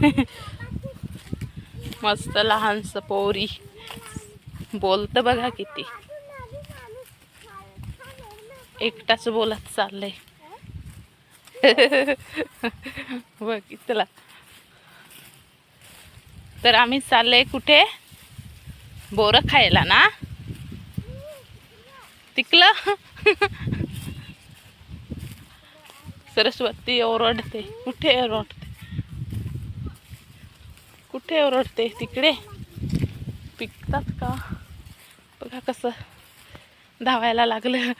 मस्त लहानस पोरी. बोलत बघा किती. एकटाच बोलत चाललंय. बघितला तर आम्ही चाललंय कुठे? बोर खायला ना? तिकलं? सरस्वती ओरडते. कुठे ओरड? ते ओरडते. तिकडे पिकतात का? बघा कसं धावायला लागलं.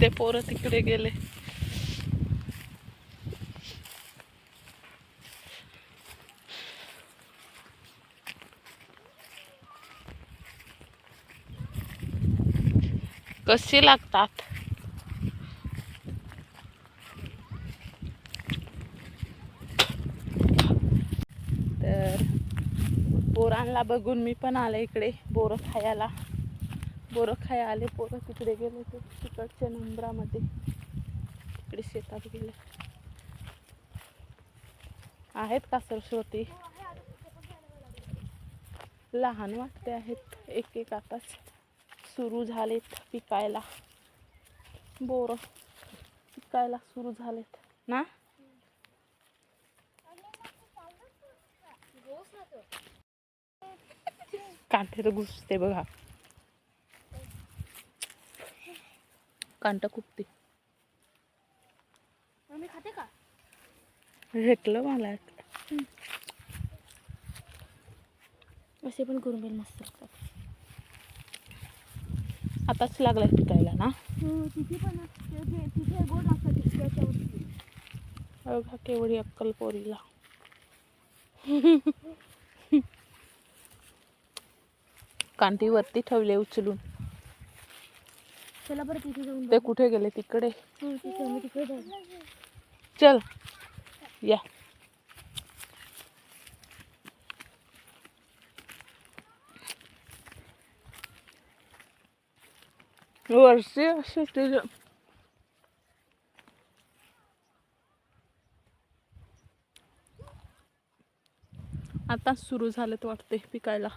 ते पोरं तिकडे गेले. कशी लागतात तर त्याला बघून मी पण आले इकडे बोरं खायला. बोरं खाया आले पोरं तिकडे गेले ते तिकडच्या नंबरामध्ये. तिकडे शेतात गेले. आहेत का सरस्वती लहान वाटते आहेत. एक एक आताच सुरू झालेत पिकायला. बोरं पिकायला सुरू झालेत. ना? कांठेर घुसते बघा. कांट कुपते मम्मी खाते का? भेटलं मला. असे पण करून गेले मस्त लागतात. आताच लागलाय पिकायला ना? तिथे पण तिथे गोड लागतात केवढी अक्कल पोरीला कांटी वरती ठेवले उचलून. चला बरं तिथे जाऊन ते कुठे गेले? तिकडे. हो, चल. या. वर्षी असे तुझं आता सुरू झालेत वाटते पिकायला.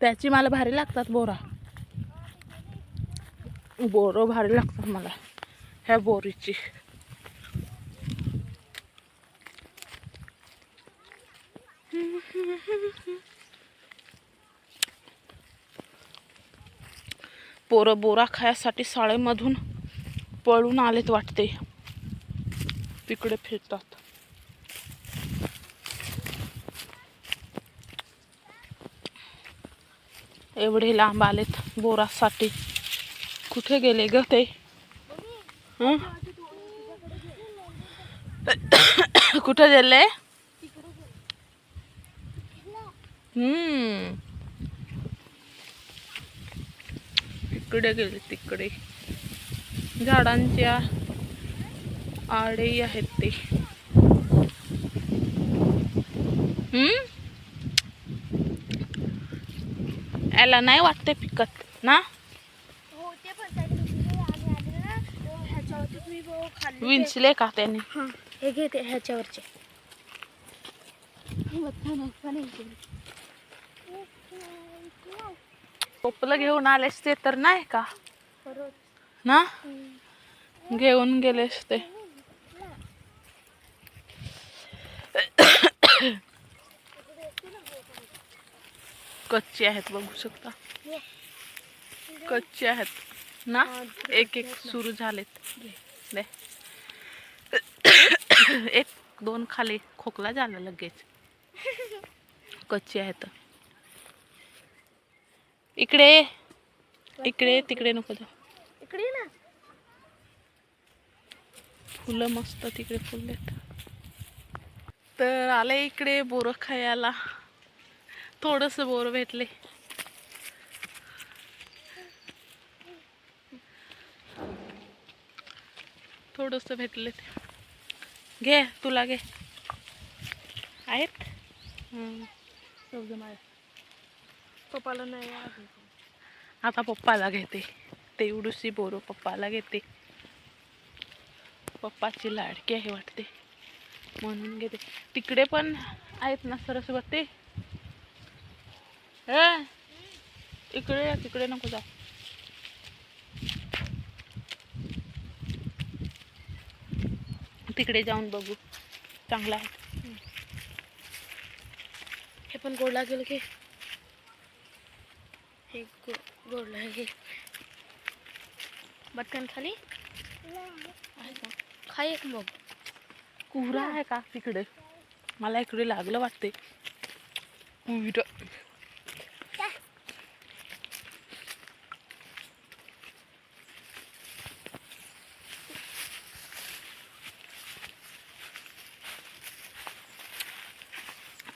त्याची मला भारी लागतात बोरा. बोरं भारी लागतात मला ह्या बोरीची. पोरं बोरा खायासाठी शाळेमधून पळून आलेत वाटते. तिकडे फिरतात. एवढे लांब आलेत बोरासाठी. कुठे गेले ग ते? कुठे गेले? इकडे तिकडे गेले तिकडे. झाडांच्या आडे आहेत ते. हम्म? याला नाही वाटते पिकत ना? हो विंचले का त्याने? हां घेते ह्याच्यावरचे. टोपलं घेऊन आलेस ते तर नाही का? ना? घेऊन गेलेस ते. कच्चे आहेत बघू शकता. कच्चे आहेत. ना? एक एक सुरू झालेत. दे. एक दोन खाली खोकला झाला लगेच. कच्चे आहेत. इकडे इकडे तिकडे नको जाऊ. इकडे ना. फुलं मस्त तिकडे फुललेत. तर आले इकडे बोरं खायला. थोडस बोर भेटले. थोडस भेटले घे तुला घे. आहेत. पप्पाला नाही आता पप्पाला घेते. घेते एवढूशी बोरं पप्पाला घेते. पप्पाची लाडकी आहे वाटते. म्हणून घेते. तिकडे पण आहेत ना सरस्वती? ए इकडे या, तिकडे नको जा. तिकडे जाऊन बघू. चांगला आहे. हे पण गोड लागेल की. हे गो- गोड लागेल बटकन खाली? आहे का? खा एक मग. कुहरा आहे का तिकडे? मला इकडे लागलं वाटते कुहर.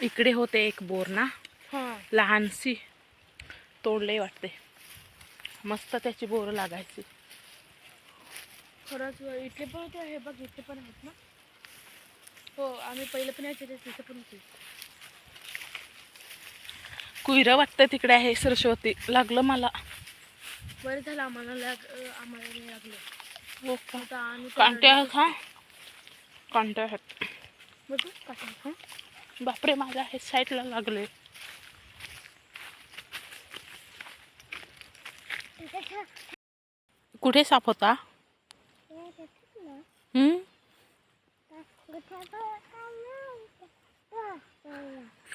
इकडे होते एक बोर ना. हां. लहानशी तोडले वाटते. मस्त त्याची बोरं लागायची. खरंच इथे पण होते हे बघ इथे पण आहेत ना. हो आम्ही पहिले पण यायचे तिथे पण होते. कुहिरं वाटतं तिकडे आहे सरस्वती. लागलं मला. बरं झालं आम्हाला लाग आम्हाला नाही लागलं. हो का? कांटे आहेत हा? कांटे आहेत. बघू काटा हां? बापरे माझ्या हे साईडला लागले कुठे साप होता?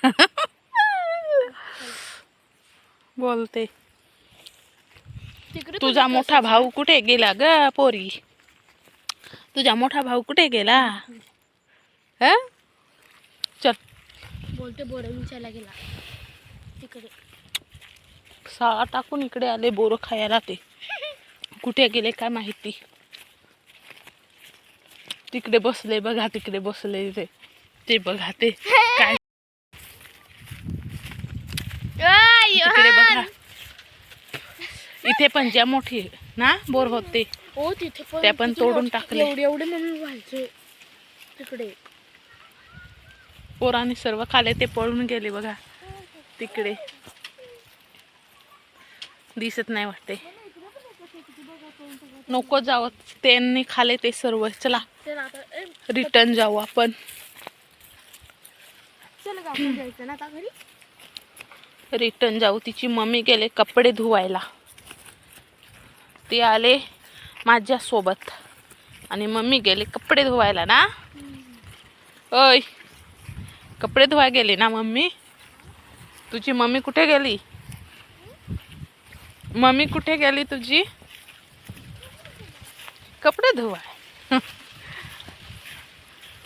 बोलते. तुझा मोठा भाऊ कुठे गेला ग पोरी? तुझा मोठा भाऊ कुठे गेला? ह? बोलते बोरे विचारायला गेला. तिकडे. साळा टाकून इकडे आले बोरं खायला ते. कुठे गेले काय माहिती. तिकडे बसले बघा तिकडे बसले ते. ते बघा ते काय. तिकडे बघा. इथे पण ज्या मोठी ना बोर होते. हो तिथे पण ते पण किती तोडून टाकले. एवढे एवढे म्हणून व्हायचे. तिकडे. पोराने सर्व खाले ते पळून गेले बघा. तिकडे. दिसत नाही वाटते. नको जावं. त्यांनी खाले ते सर्व. चला. रिटर्न जाऊ आपण. रिटर्न जाऊ. तिची मम्मी गेले कपडे धुवायला. ते आले माझ्या सोबत आणि मम्मी गेले कपडे धुवायला ना? ओय. कपडे धुवा गेले ना मम्मी? तुझी मम्मी कुठे गेली? मम्मी कुठे गेली तुझी? कपडे धुवाय.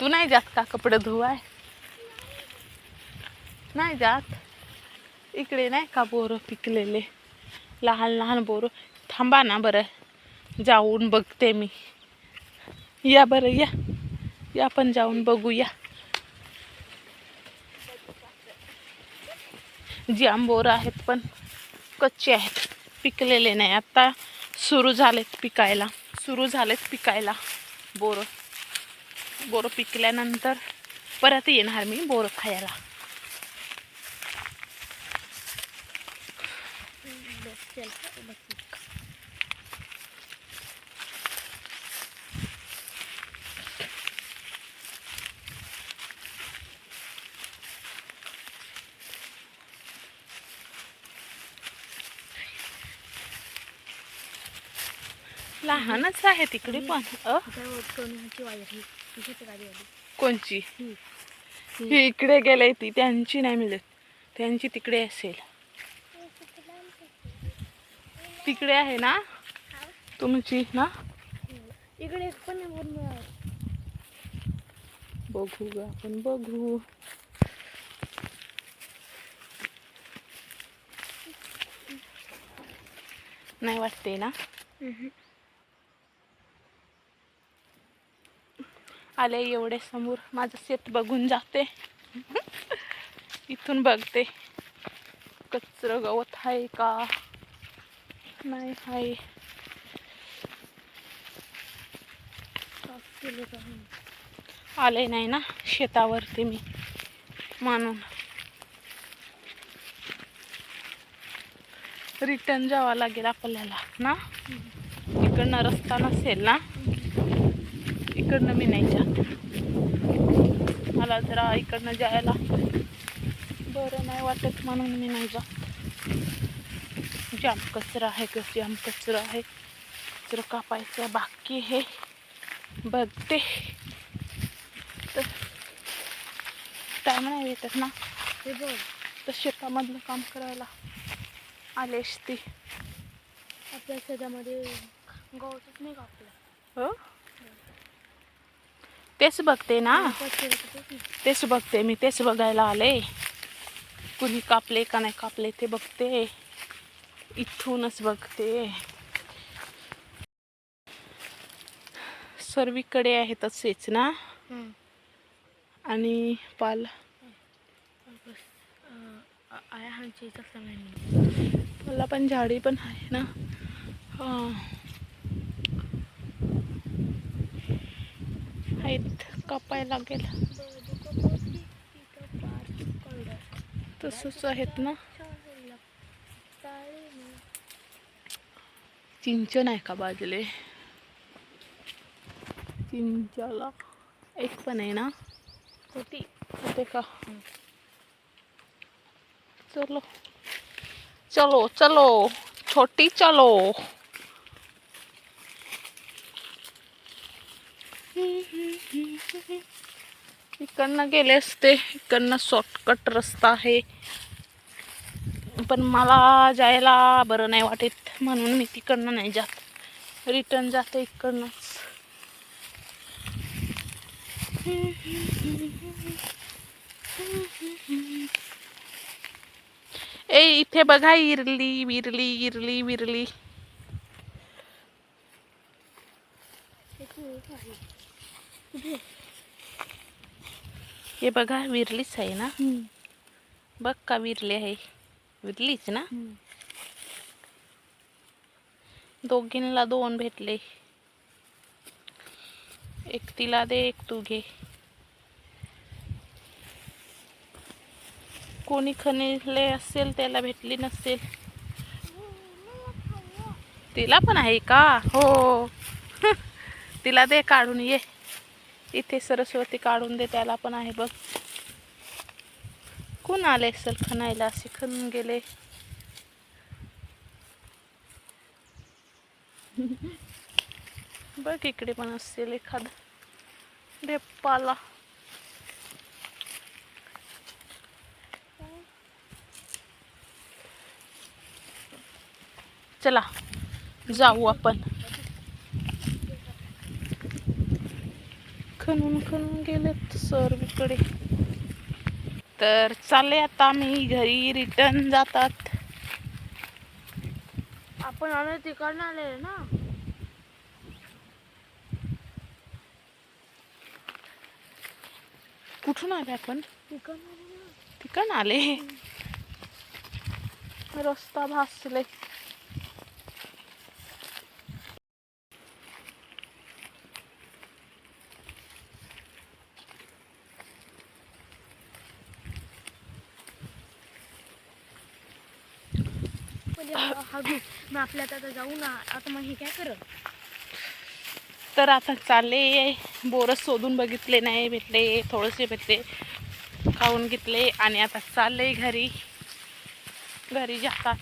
तू नाही जात का कपडे धुवाय? नाही जात. इकडे नाही का बोरं पिकलेले? लहान लहान बोरं. थांबा ना बरं. जाऊन बघते मी. या बरं या. या पण जाऊन बघूया. जी आंबोरं आहेत पण कच्चे आहेत. पिकलेले नाही. आता सुरू झालेत पिकायला. सुरू झालेत पिकायला बोरं. बोरं पिकल्यानंतर परत येणार मी बोरं खायला. लहानच आहे तिकडे पण. ही कोणची? ही. इकडे गेले ती. त्यांची नाही मिळत. त्यांची तिकडे असेल. तिकडे आहे ना? तुमची ना? इकडे एक पण बघू ग आपण बघू. नाही वाटते ना? आले एवढे समोर. माझं शेत बघून जाते. इथून बघते. कचरं गवत आहे का? नाही आहे. आले नाही ना शेतावरती मी म्हणून रिटर्न जावं लागेल आपल्याला ना? इकडनं रस्ता नसेल ना? इकडनं मी नाही जात. मला जरा इकडनं जायला बरं नाही वाटत म्हणून मी नाही जात. जाम कचरा आहे जाम कचरा आहे. कचरा कापायचं बाकी हे बघते. तर टाईम नाही भेटत ना. हे बघ. तर शेतामधलं काम करायला आले असते आपल्या शेतामध्ये गवतच नाही कापलं. हो? तेच बघते ना. तेच बघते मी तेच बघायला आले. कुणी कापले का नाही कापले ते बघते. इथूनच बघते. सर्वीकडे आहे तसेच ना. हं. आणि पाल. मला पण झाडी पण आहे ना. आहेत कापायला लागेल. तसंच आहेत ना. चिंचन आहे का बाजूले? चिंचाला एक पण आहे ना? होती होते का? चलो. चलो चलो. छोटी चलो. इकडनं गेले असते. इकडनं शॉर्टकट रस्ता आहे. पण मला जायला बरं नाही वाटत. म्हणून मी तिकडनं नाही जात. रिटर्न जाते इकडनंच. ए इथे बघा इरली विरली इरली विरली. हे बघा विरलीच आहे ना? बघ का विरली आहे. विरलीच ना? दोघींना दोन भेटले. एक तिला दे एक तू घे. कोणी खनिले असेल त्याला भेटली नसेल. तिला पण आहे का? हो. तिला दे काढून ये. इथे सरस्वती काढून दे त्याला पण आहे बघ. कोण आले सर खणायला? असे खणून गेले. बघ इकडे पण असेल एखाद. ढेपाला चला जाऊ आपण. खणून खणून गेलेत सर्वीकडे तर चालले आता मी घरी रिटर्न जातात. आपण आलो तिकडनं आलेलो ना? कुठून आले आपण? तिकडनं आले. रस्ता भासले म्हणजे हा- हा घे. मग आपल्या आता जाऊ ना आता मग हे काय करत तर आता चालले बोरं शोधून बघितले नाही भेटले थोडेसे भेटले खाऊन घेतले आणि आता चालले घरी. घरी जातात.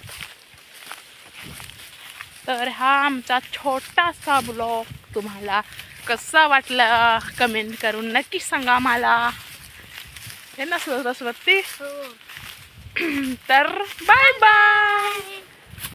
तर हा आमचा छोटासा ब्लॉग तुम्हाला कसा वाटला कमेंट करून नक्की सांगा मला. हे ना सरस्वती हो. तर बाय. बाय.